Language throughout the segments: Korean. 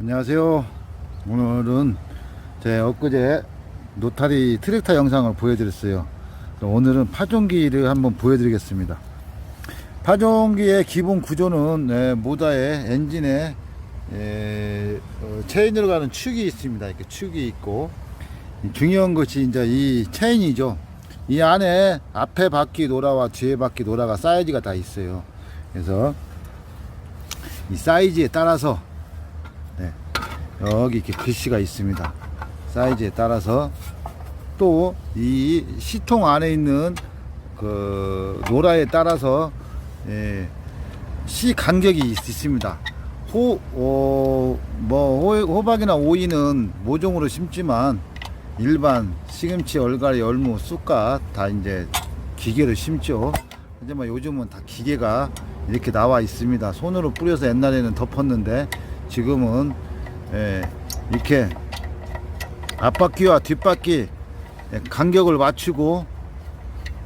안녕하세요. 오늘은 제 엊그제 노타리 트랙터 영상을 보여드렸어요. 오늘은 파종기를 한번 보여드리겠습니다. 파종기의 기본 구조는 네, 모다의 엔진에 에, 어, 체인으로 가는 축이 있습니다. 이렇게 축이 있고 중요한 것이 이제 이 체인이죠. 이 안에 앞에 바퀴 노라와 뒤에 바퀴 노라가 사이즈가 다 있어요. 그래서 이 사이즈에 따라서 네, 여기 이렇게 글씨가 있습니다. 사이즈에 따라서 또 이 시통 안에 있는 그 노라에 따라서 예, 시 간격이 있, 있습니다. 호, 어, 뭐 호, 호박이나 오이는 모종으로 심지만 일반 시금치, 얼갈이, 열무, 쑥갓 다 이제 기계로 심죠. 하지만 요즘은 다 기계가 이렇게 나와 있습니다. 손으로 뿌려서 옛날에는 덮었는데 지금은 예, 이렇게 앞바퀴와 뒷바퀴 예, 간격을 맞추고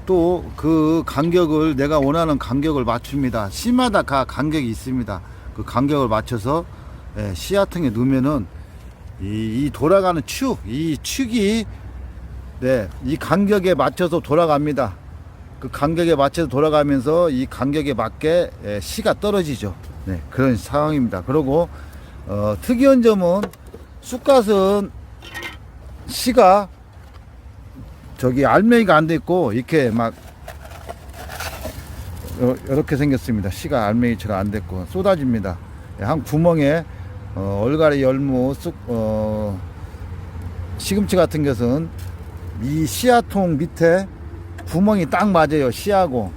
또 그 간격을 내가 원하는 간격을 맞춥니다. 씨마다 가 간격이 있습니다. 그 간격을 맞춰서 예, 씨앗통에 넣으면은 이, 이 돌아가는 축, 이 축이 네, 이 간격에 맞춰서 돌아갑니다. 그 간격에 맞춰서 돌아가면서 이 간격에 맞게 예, 씨가 떨어지죠. 네, 그런 상황입니다. 그리고 어, 특이한 점은 쑥갓은 씨가 저기 알맹이가 안돼 있고 이렇게 막 요- 이렇게 생겼습니다. 씨가 알맹이처럼 안 됐고 쏟아집니다. 예, 한 구멍에 어, 얼갈이 열무 쑥 어, 시금치 같은 것은 이 씨앗통 밑에 구멍이 딱 맞아요. 씨하고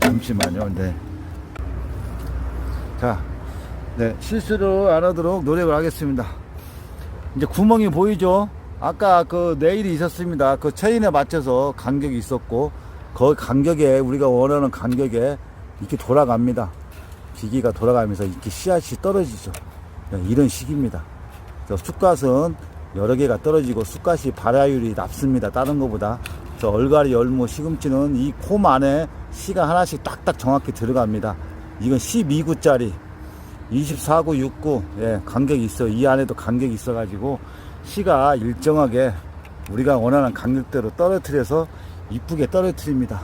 잠시만요. 네. 자, 네 실수를 안 하도록 노력을 하겠습니다. 이제 구멍이 보이죠? 아까 그 네일이 있었습니다. 그 체인에 맞춰서 간격이 있었고, 그 간격에, 우리가 원하는 간격에 이렇게 돌아갑니다. 기기가 돌아가면서 이렇게 씨앗이 떨어지죠. 네, 이런 식입니다. 저 쑥갓은 여러 개가 떨어지고 쑥갓이 발화율이 낮습니다. 다른 것보다. 저 얼갈이, 열무, 시금치는 이 콤 안에 씨가 하나씩 딱딱 정확히 들어갑니다. 이건 12구짜리 24구, 69, 예, 간격이 있어요. 이 안에도 간격이 있어 가지고, 씨가 일정하게 우리가 원하는 간격대로 떨어뜨려서 이쁘게 떨어뜨립니다.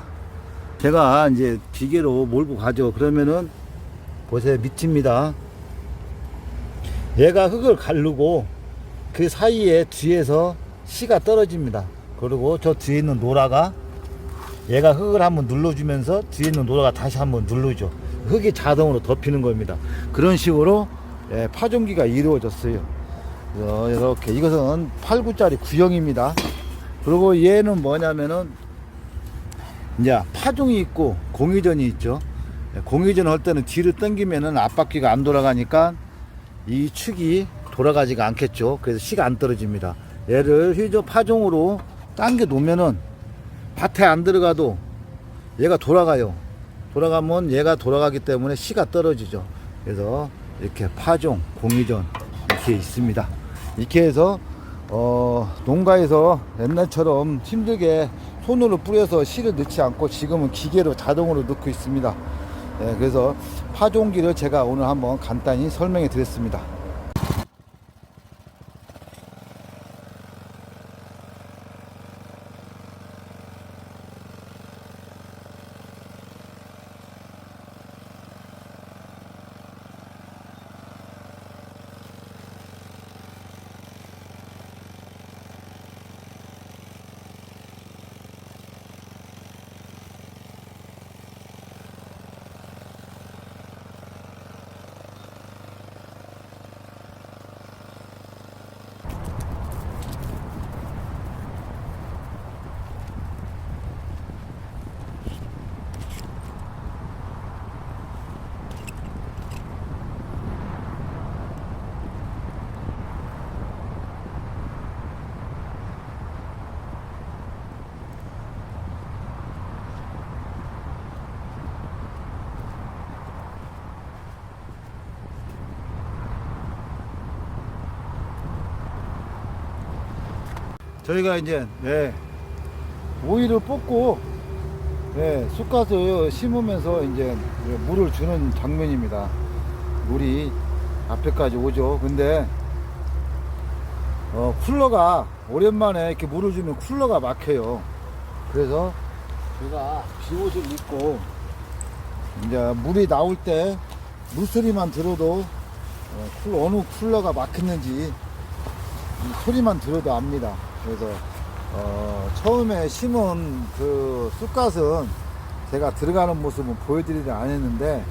제가 이제 기계로 몰고 가죠. 그러면은, 보세요. 밑입니다. 얘가 흙을 가르고, 그 사이에 뒤에서 씨가 떨어집니다. 그리고 저 뒤에 있는 노라가 얘가 흙을 한번 눌러주면서 뒤에 있는 노라가 다시 한번 누르죠. 흙이 자동으로 덮이는 겁니다. 그런 식으로 예, 파종기가 이루어졌어요. 어, 이렇게 이것은 8구짜리 구형입니다. 그리고 얘는 뭐냐면은 이제 파종이 있고 공회전이 있죠. 예, 공회전 할 때는 뒤로 당기면은 앞바퀴가 안 돌아가니까 이 축이 돌아가지가 않겠죠. 그래서 씨가 안 떨어집니다. 얘를 휘저 파종으로 당겨 놓으면은 밭에 안 들어가도 얘가 돌아가요. 돌아가면 얘가 돌아가기 때문에 씨가 떨어지죠. 그래서 이렇게 파종, 공이전 이렇게 있습니다. 이렇게 해서 어, 농가에서 옛날처럼 힘들게 손으로 뿌려서 씨를 넣지 않고 지금은 기계로 자동으로 넣고 있습니다. 예, 그래서 파종기를 제가 오늘 한번 간단히 설명해 드렸습니다. 저희가 이제 네, 오이를 뽑고 네, 쑥갓을 심으면서 이제 물을 주는 장면입니다. 물이 앞에까지 오죠. 근데 어, 쿨러가 오랜만에 이렇게 물을 주면 쿨러가 막혀요. 그래서 제가 비옷을 입고 이제 물이 나올 때 물소리만 들어도 어, 쿨, 어느 쿨러가 막혔는지 이 소리만 들어도 압니다. 그래서 어, 처음에 심은 그 쑥갓은 제가 들어가는 모습은 보여드리지 않았는데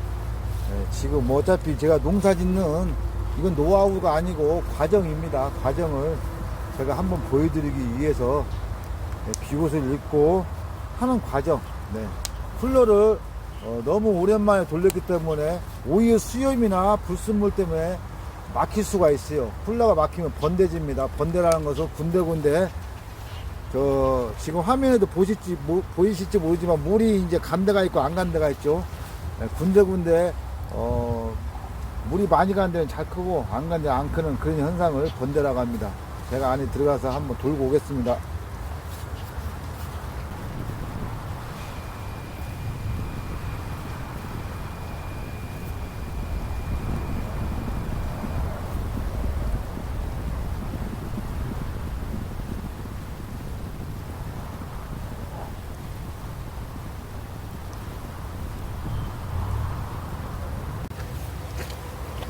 예, 지금 뭐 어차피 제가 농사 짓는 이건 노하우가 아니고 과정입니다. 과정을 제가 한번 보여드리기 위해서 예, 비옷을 입고 하는 과정. 네. 쿨러를 어, 너무 오랜만에 돌렸기 때문에 오히려 수염이나 불순물 때문에 막힐 수가 있어요. 쿨러가 막히면 번대집니다. 번대라는 것은 군데군데 저 지금 화면에도 보실지 모- 보이실지 모르지만 물이 이제 간 데가 있고 안 간 데가 있죠. 네, 군데군데 어 물이 많이 간 데는 잘 크고 안 간데안 크는 그런 현상을 번대라고 합니다. 제가 안에 들어가서 한번 돌고 오겠습니다.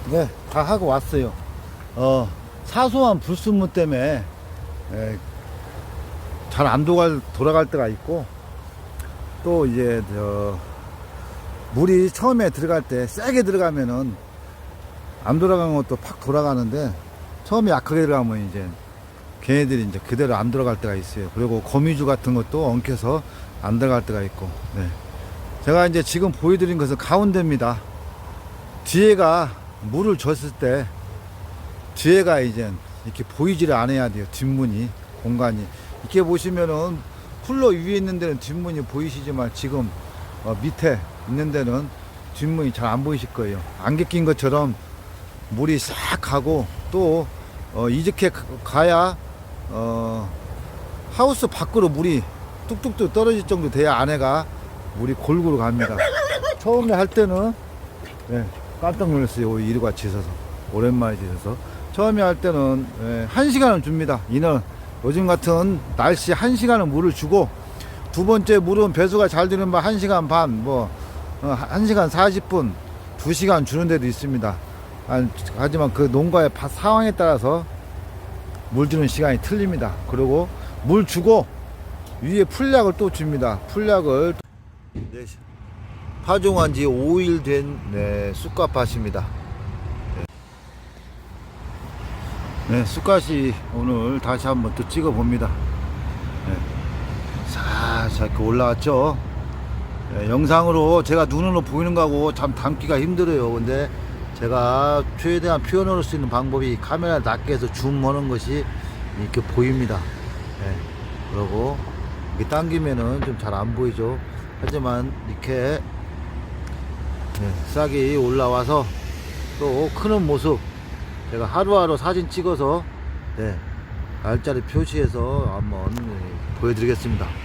네, 다 하고 왔어요. 어, 사소한 불순물 때문에 잘안 돌아갈, 때가 있고 또 이제 저 물이 처음에 들어갈 때 세게 들어가면은 안 돌아가는 것도 팍 돌아가는데 처음에 약하게 들어가면 이제 걔네들이 이제 그대로 안 들어갈 때가 있어요. 그리고 거미줄 같은 것도 엉켜서 안 들어갈 때가 있고. 네. 제가 이제 지금 보여드린 것은 가운데입니다. 뒤에가 물을 줬을 때 뒤에가 이제 이렇게 보이지를 않아야 돼요. 뒷문이 공간이 이렇게 보시면은 쿨러 위에 있는 데는 뒷문이 보이시지만 지금 어, 밑에 있는 데는 뒷문이 잘 안 보이실 거예요. 안개 낀 것처럼 물이 싹 가고 또 어, 이렇게 가- 가야 어, 하우스 밖으로 물이 뚝뚝뚝 떨어질 정도 돼야 안에가 물이 골고루 갑니다. 처음에 할 때는 네, 깜짝 놀랐어요. 이리가 지서서 오랜만에 지서서 처음에 할 때는 예, 한 시간을 줍니다. 이는 요즘 같은 날씨 한 시간을 물을 주고 두 번째 물은 배수가 잘 되는 뭐한 시간 반, 뭐 어, 한 시간 40분, 두 시간 주는 데도 있습니다. 아, 하지만 그 농가의 바- 상황에 따라서 물 주는 시간이 틀립니다. 그리고 물 주고 위에 풀약을 또 줍니다. 풀약을 또- 네, 파종한 지 5일 된 네, 쑥갓밭입니다. 네, 쑥갓이 오늘 다시 한번 또 찍어 봅니다. 네, 살짝 올라왔죠. 네, 영상으로 제가 눈으로 보이는 거하고 참 담기가 힘들어요. 근데 제가 최대한 표현할 수 있는 방법이 카메라 낮게 해서 줌하는 것이 이렇게 보입니다. 네, 그리고 이렇게 당기면은 좀 잘 안 보이죠. 하지만 이렇게 네, 싹이 올라와서 또 크는 모습 제가 하루하루 사진 찍어서 네, 날짜를 표시해서 한번 네, 보여드리겠습니다.